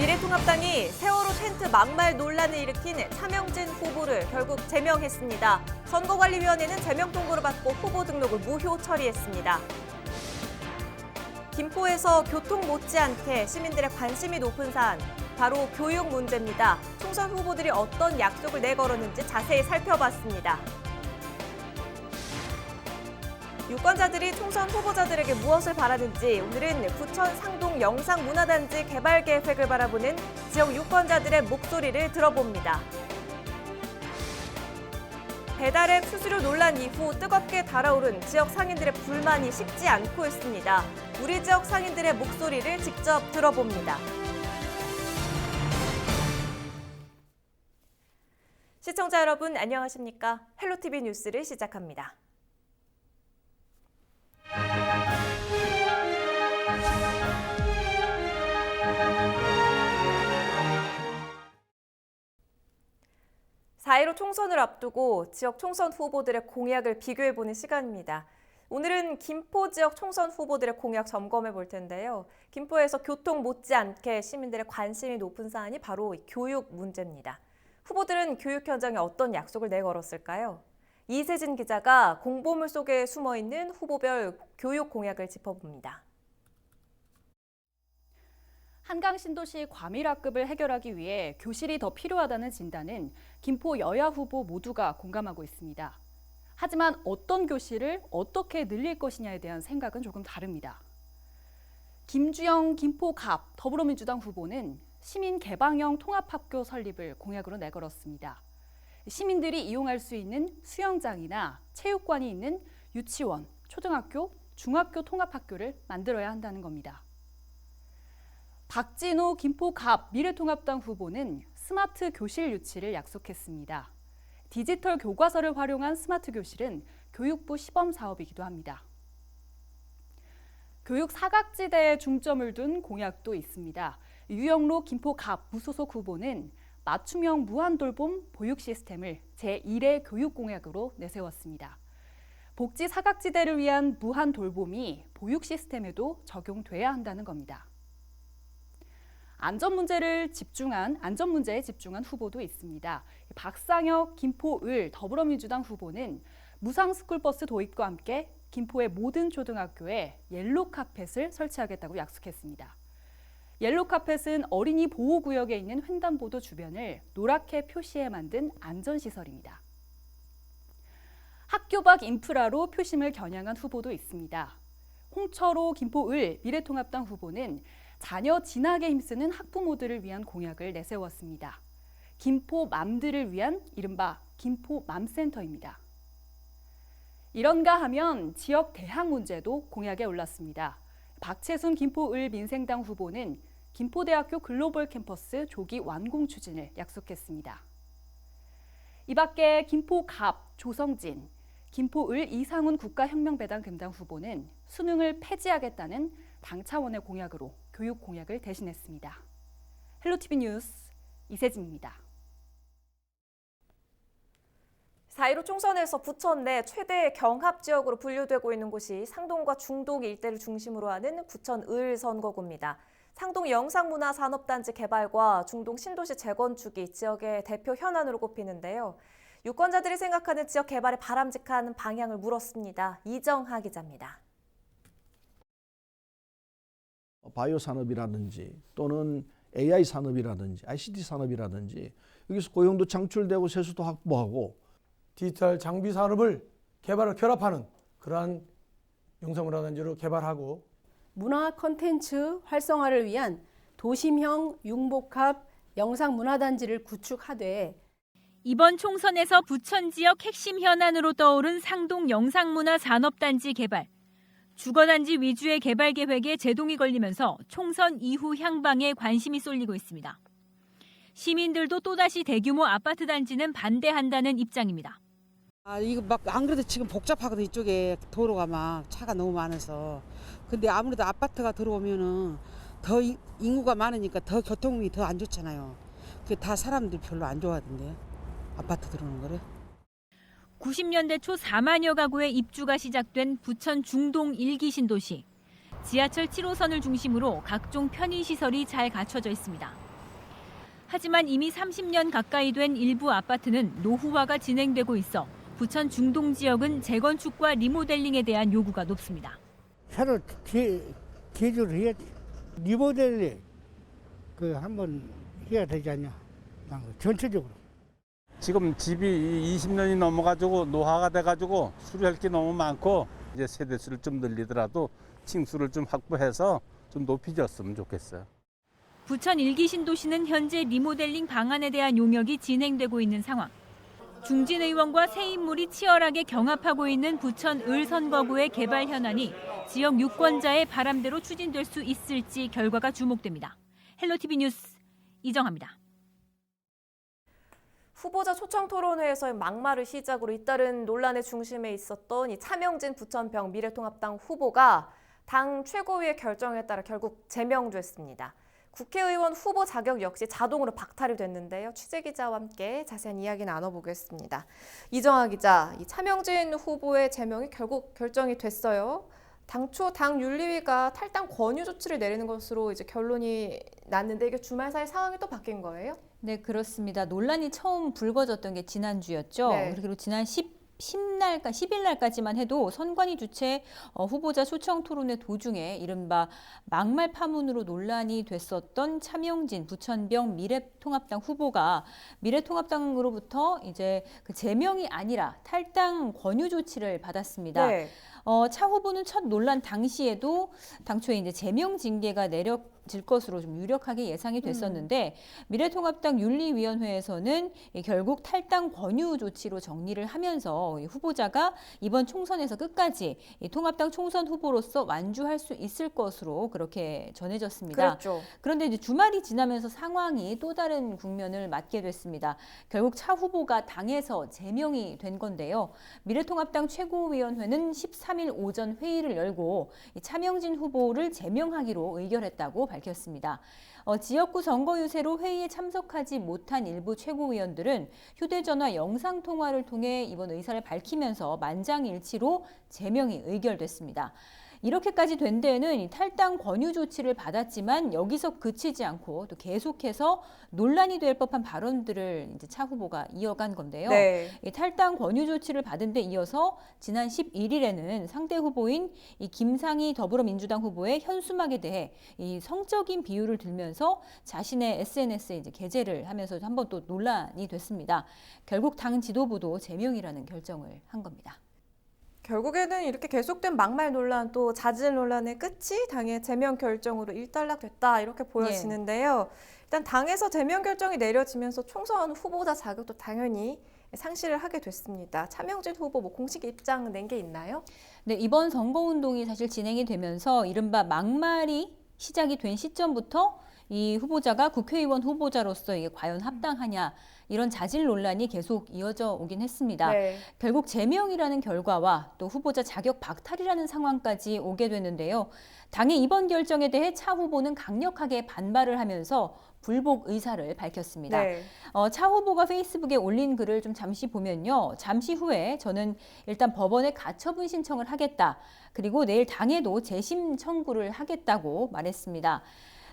미래통합당이 세월호 텐트 막말 논란을 일으킨 차명진 후보를 결국 제명했습니다. 선거관리위원회는 제명 통보를 받고 후보 등록을 무효 처리했습니다. 김포에서 교통 못지않게 시민들의 관심이 높은 사안, 바로 교육 문제입니다. 총선 후보들이 어떤 약속을 내걸었는지 자세히 살펴봤습니다. 유권자들이 총선 후보자들에게 무엇을 바라는지 오늘은 부천 상동 영상문화단지 개발 계획을 바라보는 지역 유권자들의 목소리를 들어봅니다. 배달앱 수수료 논란 이후 뜨겁게 달아오른 지역 상인들의 불만이 식지 않고 있습니다. 우리 지역 상인들의 목소리를 직접 들어봅니다. 시청자 여러분 안녕하십니까? 헬로티비 뉴스를 시작합니다. (4.15) 총선을 앞두고 지역 총선 후보들의 공약을 비교해보는 시간입니다. 오늘은 김포 지역 총선 후보들의 공약 점검해 볼 텐데요. 김포에서 교통 못지않게 시민들의 관심이 높은 사안이 바로 이 교육 문제입니다. 후보들은 교육 현장에 어떤 약속을 내걸었을까요? 이세진 기자가 공보물 속에 숨어 있는 후보별 교육 공약을 짚어봅니다. 한강 신도시 과밀학급을 해결하기 위해 교실이 더 필요하다는 진단은 김포 여야 후보 모두가 공감하고 있습니다. 하지만 어떤 교실을 어떻게 늘릴 것이냐에 대한 생각은 조금 다릅니다. 김주영 김포갑 더불어민주당 후보는 시민 개방형 통합학교 설립을 공약으로 내걸었습니다. 시민들이 이용할 수 있는 수영장이나 체육관이 있는 유치원, 초등학교, 중학교 통합학교를 만들어야 한다는 겁니다. 박진호 김포갑 미래통합당 후보는 스마트 교실 유치를 약속했습니다. 디지털 교과서를 활용한 스마트 교실은 교육부 시범 사업이기도 합니다. 교육 사각지대에 중점을 둔 공약도 있습니다. 유영로 김포갑 무소속 후보는 맞춤형 무한돌봄 보육 시스템을 제1회 교육 공약으로 내세웠습니다. 복지 사각지대를 위한 무한돌봄이 보육 시스템에도 적용돼야 한다는 겁니다. 안전 문제를 집중한 안전 문제에 집중한 후보도 있습니다. 박상혁 김포을 더불어민주당 후보는 무상 스쿨버스 도입과 함께 김포의 모든 초등학교에 옐로 카펫을 설치하겠다고 약속했습니다. 옐로 카펫은 어린이 보호 구역에 있는 횡단보도 주변을 노랗게 표시해 만든 안전 시설입니다. 학교 밖 인프라로 표심을 겨냥한 후보도 있습니다. 홍철호 김포을 미래통합당 후보는 자녀 진학에 힘쓰는 학부모들을 위한 공약을 내세웠습니다. 김포 맘들을 위한 이른바 김포 맘센터입니다. 이런가 하면 지역 대학 문제도 공약에 올랐습니다. 박채순 김포을 민생당 후보는 김포대학교 글로벌 캠퍼스 조기 완공 추진을 약속했습니다. 이 밖에 김포갑 조성진, 김포을 이상훈 국가혁명배당 금당 후보는 수능을 폐지하겠다는 당 차원의 공약으로 교육 공약을 대신했습니다. 헬로티비 뉴스 이세진입니다. 4.15 총선에서 부천 내 최대 경합 지역으로 분류되고 있는 곳이 상동과 중동 일대를 중심으로 하는 부천 을 선거구입니다. 상동 영상문화산업단지 개발과 중동 신도시 재건축이 지역의 대표 현안으로 꼽히는데요. 유권자들이 생각하는 지역 개발의 바람직한 방향을 물었습니다. 이정하 기자입니다. 바이오 산업이라든지 또는 AI 산업이라든지 ICT 산업이라든지 여기서 고용도 창출되고 세수도 확보하고 디지털 장비 산업을 개발을 결합하는 그러한 영상문화단지로 개발하고 문화 콘텐츠 활성화를 위한 도심형 융복합 영상문화단지를 구축하되 이번 총선에서 부천 지역 핵심 현안으로 떠오른 상동 영상문화 산업단지 개발. 주거단지 위주의 개발 계획에 제동이 걸리면서 총선 이후 향방에 관심이 쏠리고 있습니다. 시민들도 또다시 대규모 아파트 단지는 반대한다는 입장입니다. 아 이거 막 안 그래도 지금 복잡하거든 이쪽에 도로가 막 차가 너무 많아서 근데 아무래도 아파트가 들어오면은 더 이- 인구가 많으니까 더 교통이 더 안 좋잖아요 그다 사람들 별로 안 좋아하던데 아파트 들어오는 거를 90년대 초 4만여 가구의 입주가 시작된 부천 중동 일기 신도시. 지하철 7호선을 중심으로 각종 편의시설이 잘 갖춰져 있습니다. 하지만 이미 30년 가까이 된 일부 아파트는 노후화가 진행되고 있어 부천 중동 지역은 재건축과 리모델링에 대한 요구가 높습니다. 새로 개, 개조를 해야지. 리모델링 그 한번 해야 되지 않냐. 난 전체적으로. 지금 집이 20년이 넘어가지고 노화가 돼가지고 수리할 게 너무 많고 이제 세대 수를 좀 늘리더라도 층수를 좀 확보해서 좀 높이 졌으면 좋겠어요. 부천 일기 신도시는 현재 리모델링 방안에 대한 용역이 진행되고 있는 상황. 중진 의원과 새 인물이 치열하게 경합하고 있는 부천 을 선거구의 개발 현안이 지역 유권자의 바람대로 추진될 수 있을지 결과가 주목됩니다. 헬로티비 뉴스 이정합니다. 후보자 초청 토론회에서의 막말을 시작으로 잇따른 논란의 중심에 있었던 이 차명진 부천병 미래통합당 후보가 당 최고위의 결정에 따라 결국 제명됐습니다. 국회의원 후보 자격 역시 자동으로 박탈이 됐는데요. 취재 기자와 함께 자세한 이야기 나눠보겠습니다. 이정아 기자, 이 차명진 후보의 제명이 결국 결정이 됐어요. 당초 당 윤리위가 탈당 권유 조치를 내리는 것으로 이제 결론이 났는데 이게 주말 사이 상황이 또 바뀐 거예요? 네, 그렇습니다. 논란이 처음 불거졌던 게 지난주였죠. 네. 그리고 지난 10 10날까 10일날까지만 해도 선관위 주최 어, 후보자 초청 토론회 도중에 이른바 막말 파문으로 논란이 됐었던 차명진 부천병 미래통합당 후보가 미래통합당으로부터 이제 그 제명이 아니라 탈당 권유 조치를 받았습니다. 네. 어, 차 후보는 첫 논란 당시에도 당초에 이제 제명 징계가 내려 질 것으로 좀 유력하게 예상이 됐었는데 미래통합당 윤리위원회에서는 이 결국 탈당 권유 조치로 정리를 하면서 이 후보자가 이번 총선에서 끝까지 이 통합당 총선 후보로서 완주할 수 있을 것으로 그렇게 전해졌습니다. 그렇죠. 그런데 이제 주말이 지나면서 상황이 또 다른 국면을 맞게 됐습니다. 결국 차 후보가 당에서 제명이 된 건데요. 미래통합당 최고위원회는 13일 오전 회의를 열고 이 차명진 후보를 제명하기로 의결했다고 밝혔습니다. 어, 지역구 선거 유세로 회의에 참석하지 못한 일부 최고위원들은 휴대전화 영상통화를 통해 이번 의사를 밝히면서 만장일치로 제명이 의결됐습니다. 이렇게까지 된 데에는 이 탈당 권유 조치를 받았지만 여기서 그치지 않고 또 계속해서 논란이 될 법한 발언들을 이제 차 후보가 이어간 건데요. 네. 이 탈당 권유 조치를 받은 데 이어서 지난 11일에는 상대 후보인 이 김상희 더불어민주당 후보의 현수막에 대해 이 성적인 비유를 들면서 자신의 SNS에 이제 게재를 하면서 한번 또 논란이 됐습니다. 결국 당 지도부도 제명이라는 결정을 한 겁니다. 결국에는 이렇게 계속된 막말 논란 또 자질 논란의 끝이 당의 제명 결정으로 일단락됐다 이렇게 보여지는데요. 일단 당에서 제명 결정이 내려지면서 총선 후보자 자격도 당연히 상실을 하게 됐습니다. 차명진 후보 뭐 공식 입장 낸 게 있나요? 네, 이번 선거운동이 사실 진행이 되면서 이른바 막말이 시작이 된 시점부터 이 후보자가 국회의원 후보자로서 이게 과연 합당하냐 이런 자질 논란이 계속 이어져 오긴 했습니다. 네. 결국 제명이라는 결과와 또 후보자 자격 박탈이라는 상황까지 오게 되는데요. 당의 이번 결정에 대해 차 후보는 강력하게 반발을 하면서 불복 의사를 밝혔습니다. 네. 어, 차 후보가 페이스북에 올린 글을 좀 잠시 보면요. 잠시 후에 저는 일단 법원에 가처분 신청을 하겠다. 그리고 내일 당에도 재심 청구를 하겠다고 말했습니다.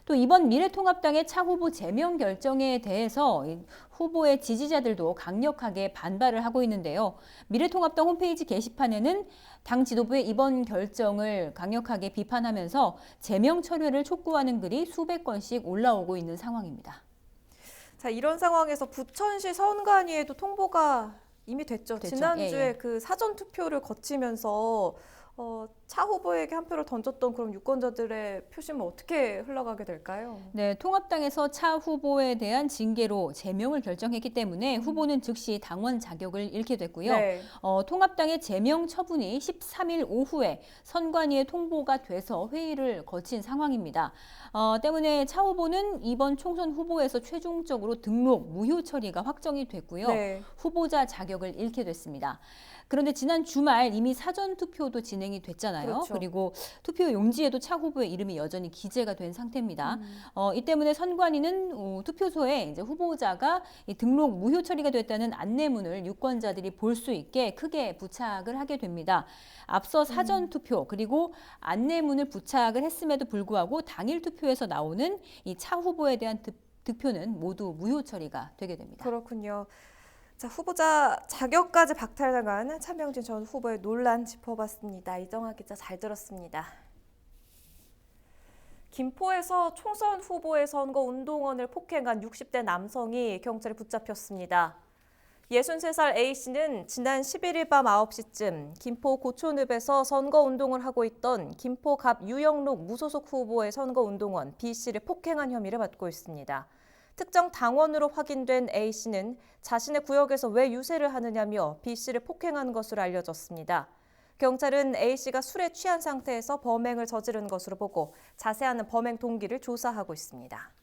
또 이번 미래통합당의 차 후보 제명 결정에 대해서 이 후보의 지지자들도 강력하게 반발을 하고 있는데요. 미래통합당 홈페이지 게시판에는 당 지도부의 이번 결정을 강력하게 비판하면서 제명 철회를 촉구하는 글이 수백 건씩 올라오고 있는 상황입니다. 자 이런 상황에서 부천시 선관위에도 통보가 이미 됐죠. 됐죠. 지난주에 예, 예. 그 사전 투표를 거치면서 어, 차 후보에게 한 표를 던졌던 그런 유권자들의 표심은 어떻게 흘러가게 될까요? 네, 통합당에서 차 후보에 대한 징계로 제명을 결정했기 때문에 후보는 즉시 당원 자격을 잃게 됐고요. 네. 어, 통합당의 제명 처분이 13일 오후에 선관위에 통보가 돼서 회의를 거친 상황입니다. 어, 때문에 차 후보는 이번 총선 후보에서 최종적으로 등록 무효 처리가 확정이 됐고요. 네. 후보자 자격을 잃게 됐습니다. 그런데 지난 주말 이미 사전 투표도 진행이 됐잖아요. 그렇죠. 리고 투표 용지에도 차 후보의 이름이 여전히 기재가 된 상태입니다. 어, 이 때문에 선관위는 어, 투표소에 이제 후보자가 이 등록 무효 처리가 됐다는 안내문을 유권자들이 볼 수 있게 크게 부착을 하게 됩니다. 앞서 사전 투표 그리고 안내문을 부착을 했음에도 불구하고 당일 투표에서 나오는 이 차 후보에 대한 득- 득표는 모두 무효 처리가 되게 됩니다. 그렇군요. 자, 후보자 자격까지 박탈당한 차명진 전 후보의 논란 짚어봤습니다. 이정아 기자 잘 들었습니다. 김포에서 총선 후보의 선거 운동원을 폭행한 60대 남성이 경찰에 붙잡혔습니다. 63살 A씨는 지난 11일 밤 9시쯤 김포 고촌읍에서 선거 운동을 하고 있던 김포갑 유영록 무소속 후보의 선거 운동원 B씨를 폭행한 혐의를 받고 있습니다. 특정 당원으로 확인된 A씨는 자신의 구역에서 왜 유세를 하느냐며 B씨를 폭행한 것으로 알려졌습니다. 경찰은 A씨가 술에 취한 상태에서 범행을 저지른 것으로 보고 자세한 범행 동기를 조사하고 있습니다.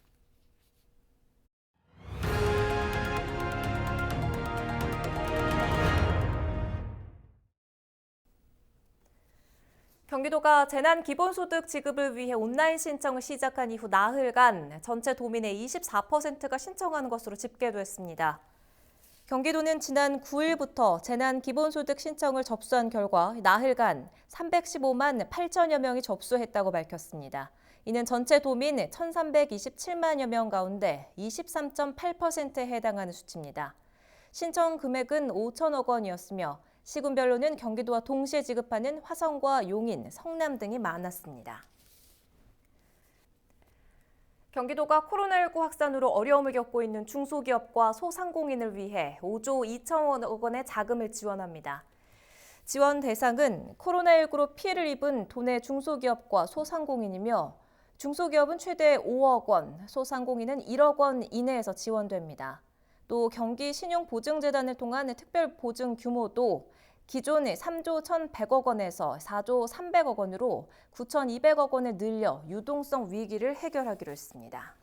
경기도가 재난 기본소득 지급을 위해 온라인 신청을 시작한 이후 나흘간 전체 도민의 24%가 신청한 것으로 집계됐습니다. 경기도는 지난 9일부터 재난 기본소득 신청을 접수한 결과 나흘간 315만 8천여 명이 접수했다고 밝혔습니다. 이는 전체 도민 1,327만여 명 가운데 23.8%에 해당하는 수치입니다. 신청 금액은 5천억 원이었으며 시군별로는 경기도와 동시에 지급하는 화성과 용인, 성남 등이 많았습니다. 경기도가 코로나19 확산으로 어려움을 겪고 있는 중소기업과 소상공인을 위해 5조 2천억 원의 자금을 지원합니다. 지원 대상은 코로나19로 피해를 입은 도내 중소기업과 소상공인이며 중소기업은 최대 5억 원, 소상공인은 1억 원 이내에서 지원됩니다. 또 경기 신용보증재단을 통한 특별 보증 규모도 기존 3조 1,100억 원에서 4조 300억 원으로 9,200억 원을 늘려 유동성 위기를 해결하기로 했습니다.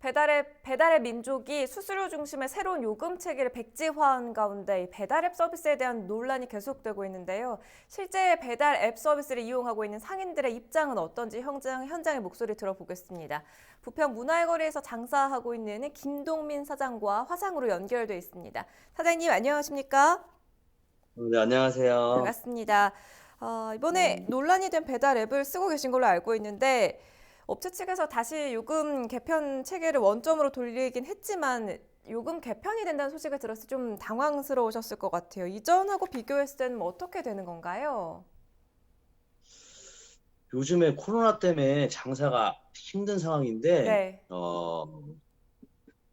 배달앱, 배달앱 민족이 수수료 중심의 새로운 요금 체계를 백지화한 가운데 이 배달앱 서비스에 대한 논란이 계속되고 있는데요. 실제 배달앱 서비스를 이용하고 있는 상인들의 입장은 어떤지 현장, 현장의 목소리 들어보겠습니다. 부평 문화의 거리에서 장사하고 있는 김동민 사장과 화상으로 연결돼 있습니다. 사장님 안녕하십니까? 네, 안녕하세요. 반갑습니다. 어, 이번에 논란이 된 배달 앱을 쓰고 계신 걸로 알고 있는데 업체 측에서 다시 요금 개편 체계를 원점으로 돌리긴 했지만 요금 개편이 된다는 소식을 들었을 때 좀 당황스러우셨을 것 같아요. 이전하고 비교했을 때는 뭐 어떻게 되는 건가요? 요즘에 코로나 때문에 장사가 힘든 상황인데, 네. 어,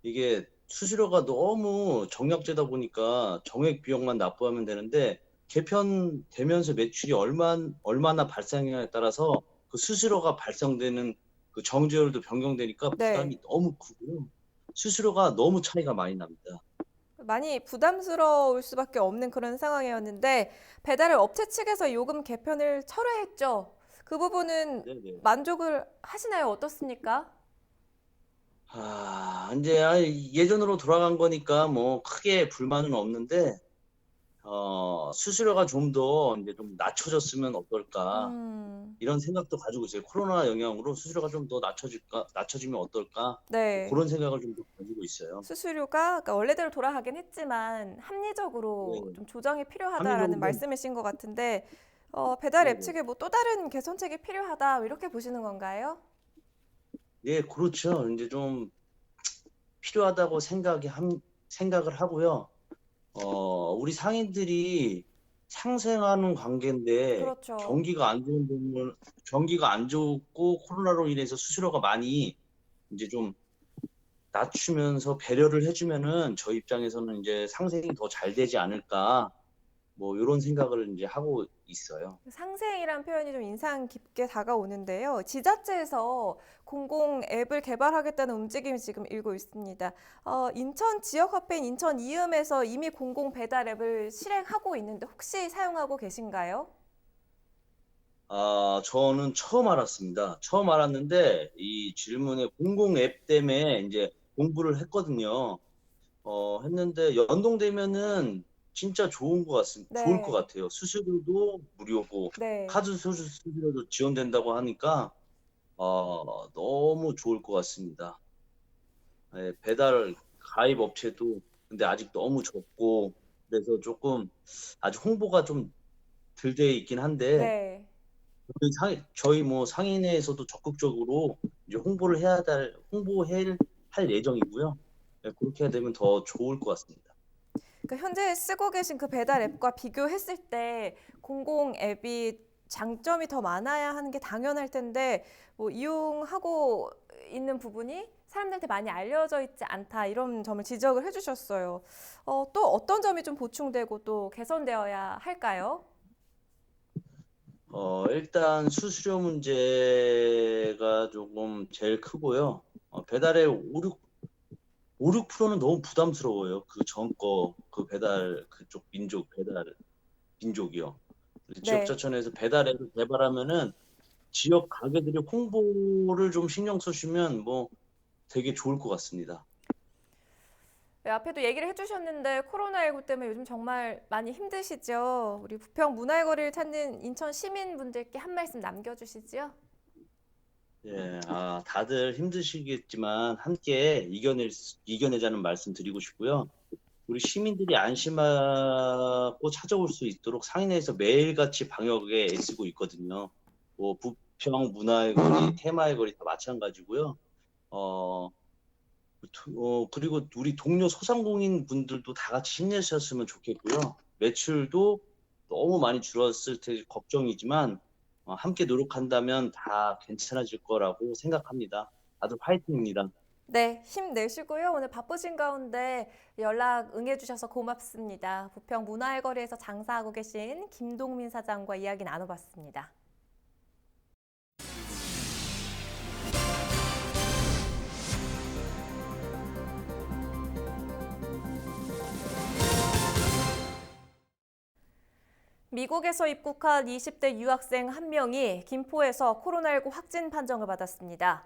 이게 수수료가 너무 정액제다 보니까 정액 비용만 납부하면 되는데, 개편되면서 매출이 얼마, 얼마나 발생하냐에 따라서 그 수수료가 발생되는 그 정제율도 변경되니까 네. 부담이 너무 크고요. 수수료가 너무 차이가 많이 납니다. 많이 부담스러울 수밖에 없는 그런 상황이었는데 배달앱 업체 측에서 요금 개편을 철회했죠. 그 부분은 네네. 만족을 하시나요? 어떻습니까? 아, 이제 아, 예전으로 돌아간 거니까 뭐 크게 불만은 없는데, 어, 수수료가 좀 더 이제 좀 낮춰졌으면 어떨까 음, 이런 생각도 가지고 있어요. 코로나 영향으로 수수료가 좀 더 낮춰질까, 낮춰지면 어떨까 네. 그런 생각을 좀더 가지고 있어요. 수수료가 그러니까 원래대로 돌아가긴 했지만 합리적으로 네. 좀 조정이 필요하다라는 합리적으로. 말씀이신 것 같은데 어, 배달 앱 네네. 측에 뭐 또 다른 개선책이 필요하다 이렇게 보시는 건가요? 예, 그렇죠. 이제 좀 필요하다고 생각이 함, 생각을 하고요. 어, 우리 상인들이 상생하는 관계인데 그렇죠. 경기가 안 좋은 부분, 경기가 안 좋고 코로나로 인해서 수수료가 많이 이제 좀 낮추면서 배려를 해주면은 저희 입장에서는 이제 상생이 더 잘 되지 않을까 뭐 이런 생각을 이제 하고 있어요. 상생이란 표현이 좀 인상 깊게 다가오는데요. 지자체에서 공공 앱을 개발하겠다는 움직임이 지금 일고 있습니다. 어, 인천 지역 화폐인 인천 이음에서 이미 공공 배달 앱을 실행하고 있는데 혹시 사용하고 계신가요? 아, 저는 처음 알았습니다. 처음 알았는데 이 질문에 공공 앱 때문에 이제 공부를 했거든요. 어, 했는데 연동되면은 진짜 좋은 것 같습니다. 네. 좋을 것 같아요. 수수료도 무료고 네. 카드 수수 수수료도 지원된다고 하니까 어, 너무 좋을 것 같습니다. 예, 배달 가입 업체도 근데 아직 너무 적고 그래서 조금 아직 홍보가 좀 덜 돼 있긴 한데 네. 저희 상, 저희 뭐 상인회에서도 적극적으로 이제 홍보를 해야 될 홍보할 할 예정이고요. 네, 그렇게 되면 더 좋을 것 같습니다. 그러니까 현재 쓰고 계신 그 배달 앱과 비교했을 때 공공 앱이 장점이 더 많아야 하는 게 당연할 텐데 뭐 이용하고 있는 부분이 사람들한테 많이 알려져 있지 않다 이런 점을 지적을 해주셨어요. 어, 또 어떤 점이 좀 보충되고 또 개선되어야 할까요? 어, 일단 수수료 문제가 조금 제일 크고요. 어, 배달의 5, 6, 5, 6%는 너무 부담스러워요. 그 전 거, 그 배달, 그쪽 민족, 배달, 민족이요. 네. 지역자치원에서 배달앱을 개발하면은 지역 가게들이 홍보를 좀 신경 써주면 뭐 되게 좋을 것 같습니다. 네, 앞에도 얘기를 해주셨는데 코로나19 때문에 요즘 정말 많이 힘드시죠? 우리 부평 문화의 거리를 찾는 인천 시민분들께 한 말씀 남겨주시지요? 예, 아, 다들 힘드시겠지만 함께 이겨낼, 수- 이겨내자는 말씀 드리고 싶고요. 우리 시민들이 안심하고 찾아올 수 있도록 상인회에서 매일같이 방역에 애쓰고 있거든요. 뭐 부평 문화의 거리, 테마의 거리 다 마찬가지고요. 어, 어, 그리고 우리 동료 소상공인 분들도 다 같이 힘내셨으면 좋겠고요. 매출도 너무 많이 줄었을 테 걱정이지만 어, 함께 노력한다면 다 괜찮아질 거라고 생각합니다. 다들 화이팅입니다. 네, 힘내시고요. 오늘 바쁘신 가운데 연락 응해주셔서 고맙습니다. 부평 문화의 거리에서 장사하고 계신 김동민 사장과 이야기 나눠봤습니다. 미국에서 입국한 20대 유학생 한 명이 김포에서 코로나19 확진 판정을 받았습니다.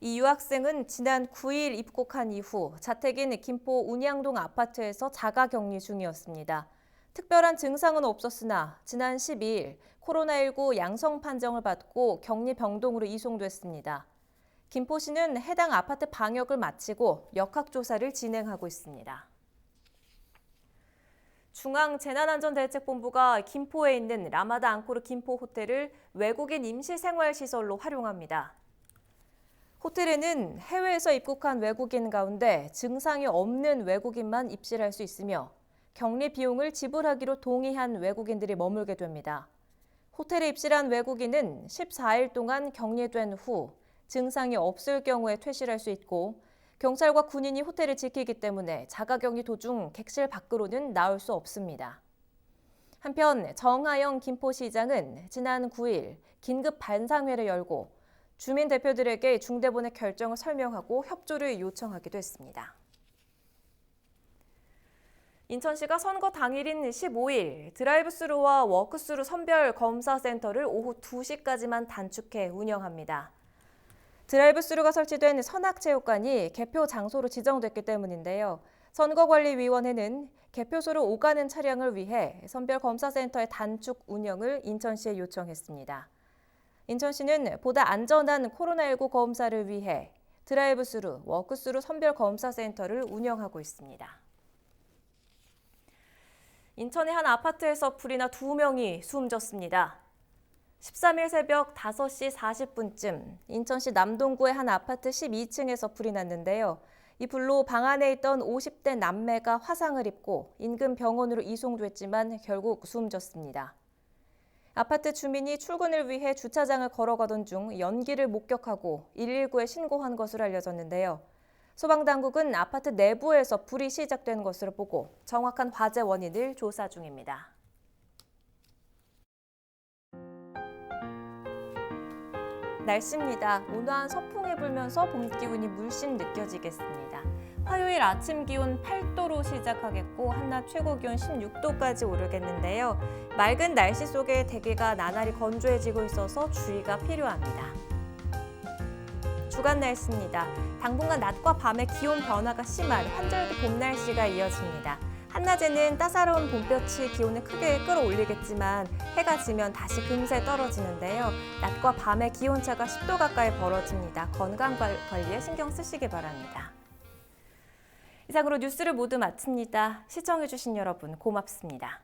이 유학생은 지난 9일 입국한 이후 자택인 김포 운양동 아파트에서 자가 격리 중이었습니다. 특별한 증상은 없었으나 지난 12일 코로나19 양성 판정을 받고 격리 병동으로 이송됐습니다. 김포시는 해당 아파트 방역을 마치고 역학조사를 진행하고 있습니다. 중앙재난안전대책본부가 김포에 있는 라마다 앙코르 김포 호텔을 외국인 임시생활시설로 활용합니다. 호텔에는 해외에서 입국한 외국인 가운데 증상이 없는 외국인만 입실할 수 있으며 격리 비용을 지불하기로 동의한 외국인들이 머물게 됩니다. 호텔에 입실한 외국인은 14일 동안 격리된 후 증상이 없을 경우에 퇴실할 수 있고 경찰과 군인이 호텔을 지키기 때문에 자가격리 도중 객실 밖으로는 나올 수 없습니다. 한편 정하영 김포시장은 지난 9일 긴급 반상회를 열고 주민 대표들에게 중대본의 결정을 설명하고 협조를 요청하기도 했습니다. 인천시가 선거 당일인 15일 드라이브스루와 워크스루 선별 검사 센터를 오후 2시까지만 단축해 운영합니다. 드라이브스루가 설치된 선악체육관이 개표 장소로 지정됐기 때문인데요. 선거관리위원회는 개표소로 오가는 차량을 위해 선별검사센터의 단축 운영을 인천시에 요청했습니다. 인천시는 보다 안전한 코로나19 검사를 위해 드라이브스루, 워크스루 선별검사센터를 운영하고 있습니다. 인천의 한 아파트에서 불이 나 두 명이 숨졌습니다. 13일 새벽 5시 40분쯤 인천시 남동구의 한 아파트 12층에서 불이 났는데요. 이 불로 방 안에 있던 50대 남매가 화상을 입고 인근 병원으로 이송됐지만 결국 숨졌습니다. 아파트 주민이 출근을 위해 주차장을 걸어가던 중 연기를 목격하고 119에 신고한 것으로 알려졌는데요. 소방당국은 아파트 내부에서 불이 시작된 것으로 보고 정확한 화재 원인을 조사 중입니다. 날씨입니다. 온화한 서풍이 불면서 봄 기운이 물씬 느껴지겠습니다. 화요일 아침 기온 8도로 시작하겠고 한낮 최고 기온 16도까지 오르겠는데요. 맑은 날씨 속에 대기가 나날이 건조해지고 있어서 주의가 필요합니다. 주간 날씨입니다. 당분간 낮과 밤의 기온 변화가 심한 환절기 봄 날씨가 이어집니다. 한낮에는 따사로운 봄볕이 기온을 크게 끌어올리겠지만 해가 지면 다시 금세 떨어지는데요. 낮과 밤의 기온차가 10도 가까이 벌어집니다. 건강 관리에 신경 쓰시기 바랍니다. 이상으로 뉴스를 모두 마칩니다. 시청해주신 여러분 고맙습니다.